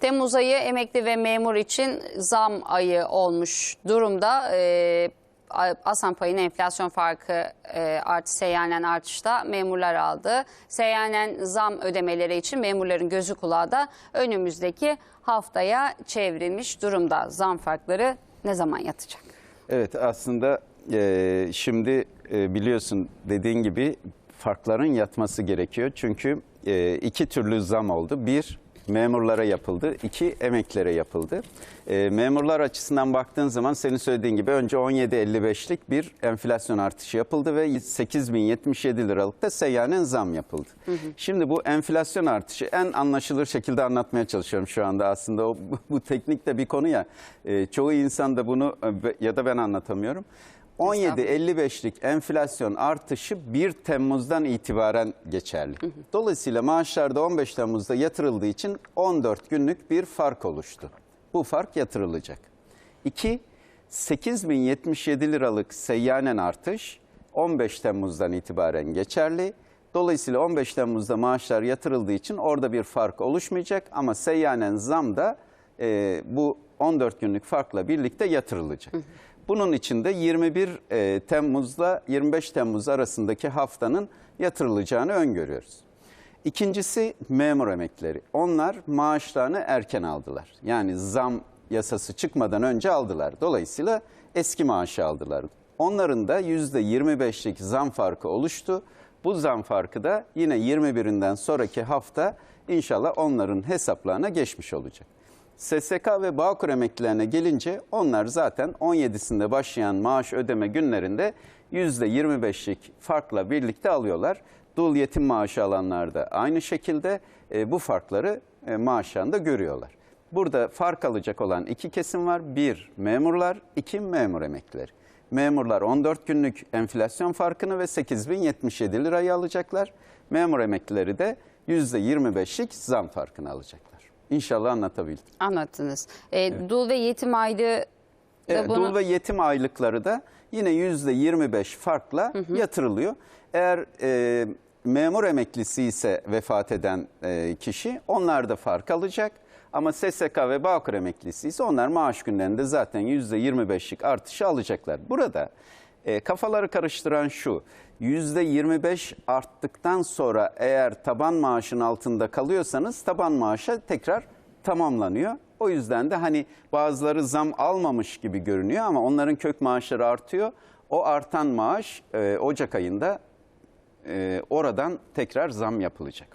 Temmuz ayı emekli ve memur için zam ayı olmuş durumda. Ee, Aslan payının enflasyon farkı e, artı seyyanen artışta memurlar aldı. Seyyanen zam ödemeleri için memurların gözü kulağı da önümüzdeki haftaya çevrilmiş durumda. Zam farkları ne zaman yatacak? Evet aslında e, şimdi e, biliyorsun dediğin gibi farkların yatması gerekiyor. Çünkü e, iki türlü zam oldu. Bir memurlara yapıldı, iki emeklilere yapıldı. E, memurlar açısından baktığın zaman senin söylediğin gibi önce 17.55'lik bir enflasyon artışı yapıldı ve 8077 liralık da seyyanen zam yapıldı. Şimdi bu enflasyon artışı en anlaşılır şekilde anlatmaya çalışıyorum şu anda aslında. O, bu, bu teknik de bir konu ya. E, çoğu insan da bunu e, ya da ben anlatamıyorum. 17.55'lik enflasyon artışı 1 Temmuz'dan itibaren geçerli. Dolayısıyla maaşlarda 15 Temmuz'da yatırıldığı için 14 günlük bir fark oluştu. Bu fark yatırılacak. 2. 8077 liralık seyyanen artış 15 Temmuz'dan itibaren geçerli. Dolayısıyla 15 Temmuz'da maaşlar yatırıldığı için orada bir fark oluşmayacak ama seyyanen zam da e, bu 14 günlük farkla birlikte yatırılacak. Bunun için de 21 e, Temmuz'la 25 Temmuz arasındaki haftanın yatırılacağını öngörüyoruz. İkincisi memur emekleri. Onlar maaşlarını erken aldılar. Yani zam yasası çıkmadan önce aldılar. Dolayısıyla eski maaşı aldılar. Onların da %25'lik zam farkı oluştu. Bu zam farkı da yine 21'inden sonraki hafta inşallah onların hesaplarına geçmiş olacak. SSK ve Bağkur emeklilerine gelince onlar zaten 17'sinde başlayan maaş ödeme günlerinde %25'lik farkla birlikte alıyorlar. Dul yetim maaşı alanlar da aynı şekilde e, bu farkları e, maaşlarında görüyorlar. Burada fark alacak olan iki kesim var. Bir memurlar, iki memur emeklileri. Memurlar 14 günlük enflasyon farkını ve 8077 lirayı alacaklar. Memur emeklileri de %25'lik zam farkını alacaklar. İnşallah anlatabildim. Anlattınız. Ee, Dul ve yetim aylığı da Evet, bunu... Dul ve yetim aylıkları da yine %25 farkla yatırılıyor. Eğer e, memur emeklisi ise vefat eden e, kişi onlar da fark alacak. Ama SSK ve Bağkur emeklisi ise onlar maaş günlerinde zaten %25'lik artışı alacaklar. Burada e, kafaları karıştıran şu, %25 arttıktan sonra eğer taban maaşın altında kalıyorsanız taban maaşa tekrar tamamlanıyor. O yüzden de hani bazıları zam almamış gibi görünüyor ama onların kök maaşları artıyor. O artan maaş e, Ocak ayında e, oradan tekrar zam yapılacak.